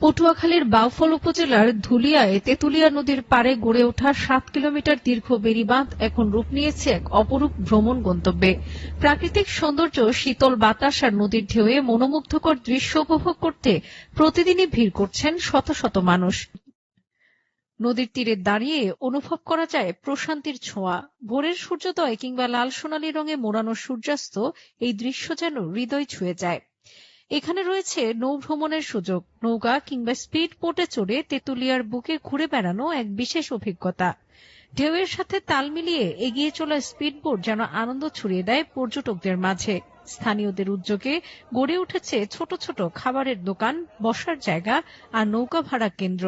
পটুয়াখালীর বাউফল উপজেলার ধুলিয়ায় তেঁতুলিয়া নদীর পাড়ে গড়ে ওঠা সাত কিলোমিটার দীর্ঘ বেড়িবাঁধ এখন রূপ নিয়েছে এক অপরূপ ভ্রমণ গন্তব্যে। প্রাকৃতিক সৌন্দর্য, শীতল বাতাস আর নদীর ঢেউয়ে মনোমুগ্ধকর দৃশ্য উপভোগ করতে প্রতিদিনই ভিড় করছেন শত শত মানুষ। নদীর তীরে দাঁড়িয়ে অনুভব করা যায় প্রশান্তির ছোঁয়া। ভোরের সূর্যোদয় কিংবা লাল সোনালী রঙে মোড়ানো সূর্যাস্ত এই দৃশ্য যেন হৃদয় ছুঁয়ে যায়। এখানে রয়েছে নৌভ্রমণের সুযোগ, নৌকা কিংবা স্পিড বোটে চড়ে তেঁতুলিয়ার বুকে ঘুরে বেড়ানো এক বিশেষ অভিজ্ঞতা। ঢেউয়ের সাথে তাল মিলিয়ে এগিয়ে চলা স্পিড বোট যেন আনন্দ ছড়িয়ে দেয় পর্যটকদের মাঝে। স্থানীয়দের উদ্যোগে গড়ে উঠেছে ছোট ছোট খাবারের দোকান, বসার জায়গা আর নৌকা ভাড়া কেন্দ্র।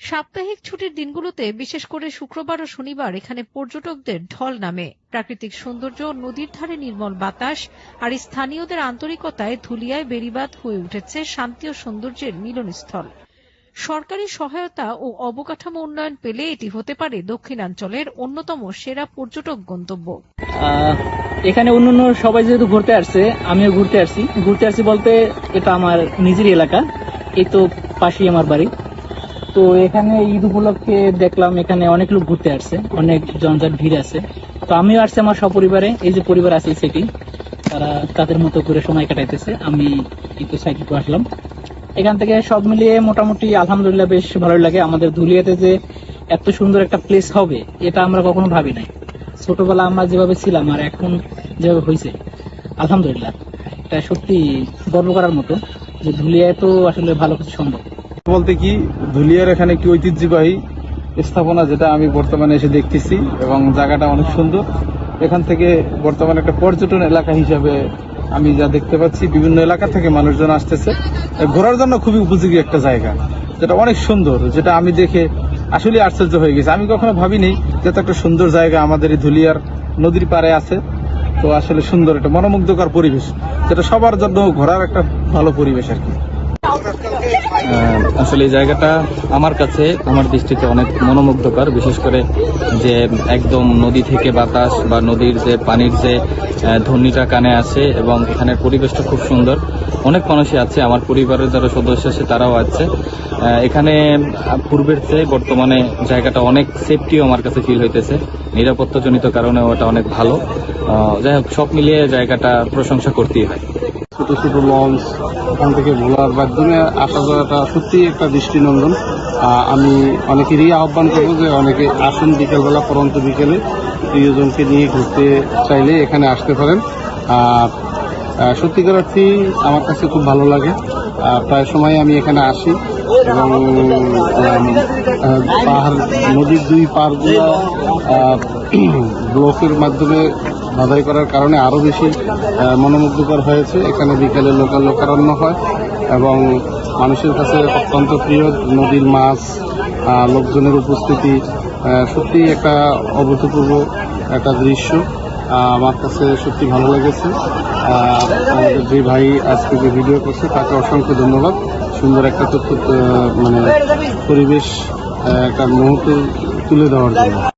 সাপ্তাহিক ছুটির দিনগুলোতে, বিশেষ করে শুক্রবার ও শনিবার, এখানে পর্যটকদের ঢল নামে। প্রাকৃতিক সৌন্দর্য, নদীর ধারে নির্মল বাতাস, আর স্থানীয়দের আন্তরিকতায় ধুলিয়ায় বেড়িবাঁধ হয়ে উঠেছে শান্তি ও সৌন্দর্যের মিলনস্থল। সরকারি সহায়তা ও অবকাঠামো উন্নয়ন পেলে এটি হতে পারে দক্ষিণাঞ্চলের অন্যতম সেরা পর্যটক গন্তব্য। এখানে অন্যান্য সবাই যেহেতু ঘুরতে আসছে, আমিও ঘুরতে আসছি। ঘুরতে আসছি বলতে এটা আমার নিজের এলাকা, এই তো পাশেই আমার বাড়ি। তো এখানে ঈদ উপলক্ষে দেখলাম এখানে অনেক লোক ঘুরতে আসছে, অনেক জনজাট ভিড় আছে। তো আমিও আসছি আমার সপরিবারে, এই যে পরিবার আছে সেটি তারা তাদের মতো করে সময় কাটাইতেছে, আমি একটু সাইকেল আসলাম। এখান থেকে সব মিলিয়ে মোটামুটি আলহামদুলিল্লাহ বেশ ভালো লাগে। আমাদের ধুলিয়াতে যে এত সুন্দর একটা প্লেস হবে, এটা আমরা কখনো ভাবি নাই। ছোটবেলা আমরা যেভাবে ছিলাম আর এখন যেভাবে হয়েছে আলহামদুলিল্লাহ। এটা সত্যি গর্ব করার মতো যে ধুলিয়ায় তো আসলে ভালো কিছু সম্ভব। বলতে কি, ধুলিয়ার এখানে একটি ঐতিহ্যবাহী স্থাপনা যেটা আমি বর্তমানে এসে দেখতেছি এবং জায়গাটা অনেক সুন্দর। এখান থেকে বর্তমানে একটা পর্যটন এলাকা হিসাবে আমি যা দেখতে পাচ্ছি, বিভিন্ন এলাকা থেকে মানুষজন আসতেছে। ঘোরার জন্য খুবই উপযোগী একটা জায়গা, যেটা অনেক সুন্দর, যেটা আমি দেখে আসলে আশ্চর্য হয়ে গেছে। আমি কখনো ভাবিনি যে একটা সুন্দর জায়গা আমাদের এই ধুলিয়ার নদীর পাড়ে আছে। তো আসলে সুন্দর, একটা মনোমুগ্ধকর পরিবেশ, যেটা সবার জন্য ঘোরার একটা ভালো পরিবেশ আর কি। আসলে এই জায়গাটা আমার কাছে, আমার দৃষ্টিতে অনেক মনোমুগ্ধকর, বিশেষ করে যে একদম নদী থেকে বাতাস বা নদীর যে পানির যে ধ্বনিটা কানে আসে এবং এখানের পরিবেশটা খুব সুন্দর। অনেক মানুষই আছে, আমার পরিবারের যারা সদস্য আছে, তারাও আছে। এখানে পূর্বের চেয়ে বর্তমানে জায়গাটা অনেক সেফটিও আমার কাছে ফিল হইতেছে। নিরাপত্তাজনিত কারণে ওটা অনেক ভালো। যাই হোক, সব মিলিয়ে জায়গাটা প্রশংসা করতেই হয়। ছোট ছোট লঞ্চ ওখান থেকে ভোলার মাধ্যমে আসা যাওয়াটা সত্যিই একটা দৃষ্টিনন্দন। আমি অনেকেরই আহ্বান করব যে অনেকে আসুন বিকেলবেলা পরন্ত বিকেলে প্রিয়জনকে নিয়ে ঘুরতে চাইলে এখানে আসতে পারেন। আর আহ, সত্যিকার অর্থেই আমার কাছে খুব ভালো লাগে। প্রায় সময় আমি এখানে আসি এবং পাহাড় নদীর দুই পাড়গুলো ব্লকের মাধ্যমে বাধাই করার কারণে আরও বেশি মনোমুগ্ধকর হয়েছে। এখানে বিকেলে লোকাল লোকারণ্য হয় এবং মানুষের কাছে অত্যন্ত প্রিয় নদীর মাছ লোকজনের উপস্থিতি সত্যি একটা অভূতপূর্ব একটা দৃশ্য। আমার কাছে সত্যি ভালো লেগেছে। আমাদের যে ভাই আজকে যে ভিডিও করছে, তাকে অসংখ্য ধন্যবাদ। সুন্দর একটা তথ্য মানে পরিবেশ একটা মুহূর্ত তুলে দেওয়ার জন্য।